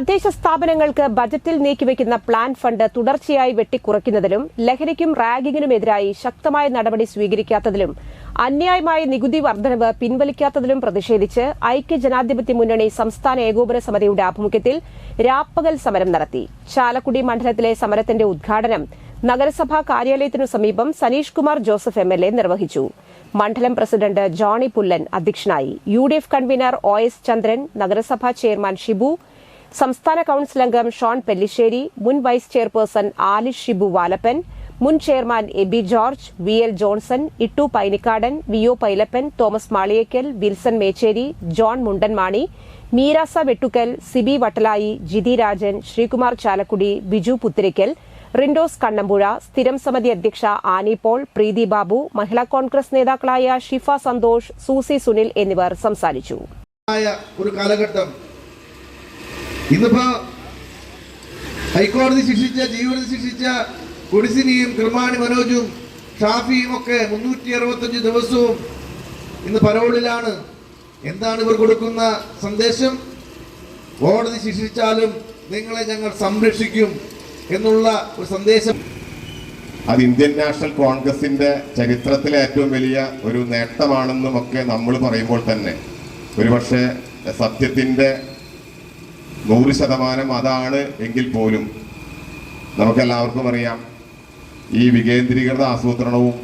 തദ്ദേശ സ്ഥാപനങ്ങൾക്ക് ബജറ്റിൽ നീക്കിവെക്കുന്ന പ്ലാൻ ഫണ്ട് തുടർച്ചയായി വെട്ടിക്കുറയ്ക്കുന്നതിലും ലഹരിക്കും റാഗിങ്ങിനുമെതിരായി ശക്തമായ നടപടി സ്വീകരിക്കാത്തതിലും അന്യായമായ നികുതി വർദ്ധനവ് പിൻവലിക്കാത്തതിലും പ്രതിഷേധിച്ച് ഐക്യ ജനാധിപത്യ മുന്നണി സംസ്ഥാന ഏകോപന സമിതിയുടെ ആഭിമുഖ്യത്തിൽ രാപ്പകൽ സമരം നടത്തി. ചാലക്കുടി മണ്ഡലത്തിലെ സമരത്തിന്റെ ഉദ്ഘാടനം നഗരസഭാ കാര്യാലയത്തിനു സമീപം Sanish Kumar Joseph M L A നിർവഹിച്ചു. മണ്ഡലം പ്രസിഡന്റ് ജോണി പുല്ലൻ അധ്യക്ഷനായി. U D F convener O S Chandran നഗരസഭാ ചെയർമാൻ ഷിബു സംസ്ഥാന കൌൺസിൽ അംഗം ഷോൺ പെല്ലിശ്ശേരി മുൻ വൈസ് ചെയർപേഴ്സൺ ആലി ഷിബു വാലപ്പൻ മുൻ chairman Aby George V L Johnson Ittu Painikkadan V O Pailappan Thomas Maliyekkal Wilson Mecheri John Mundanmani Meerasa Vettukkal Sibi Vattalayi Jithi Rajan Sreekumar Chalakudy Biju Puthirikkal Rindos Kannampuzha സ്ഥിരം സമിതി അധ്യക്ഷ Annie Paul Preethi Babu Mahila Congress നേതാക്കളായ Shifa Santhosh Susie Sunil എന്നിവർ സംസാരിച്ചു. ഒരു കാലഘട്ടം ഇന്നിപ്പോ ഹൈക്കോടതി ശിക്ഷിച്ച ജീവനത്തിൽ ശിക്ഷിച്ച കുടിസിനിയും കൃമാണി മനോജും ഷാഫിയും ഒക്കെ മുന്നൂറ്റി അറുപത്തഞ്ച് ദിവസവും ഇന്ന് പരോളിലാണ്. എന്താണ് ഇവർ കൊടുക്കുന്ന സന്ദേശം? കോടതി ശിക്ഷിച്ചാലും നിങ്ങളെ ഞങ്ങൾ സംരക്ഷിക്കും എന്നുള്ള ഒരു സന്ദേശം. അത് ഇന്ത്യൻ നാഷണൽ കോൺഗ്രസിന്റെ ചരിത്രത്തിലെ ഏറ്റവും വലിയ ഒരു നേട്ടമാണെന്നും ഒക്കെ നമ്മൾ പറയുമ്പോൾ തന്നെ. ഒരുപക്ഷെ സത്യത്തിന്റെ നൂറ് ശതമാനം അതാണ് എങ്കിൽ പോലും നമുക്കെല്ലാവർക്കും അറിയാം ഈ വികേന്ദ്രീകൃത ആസൂത്രണവും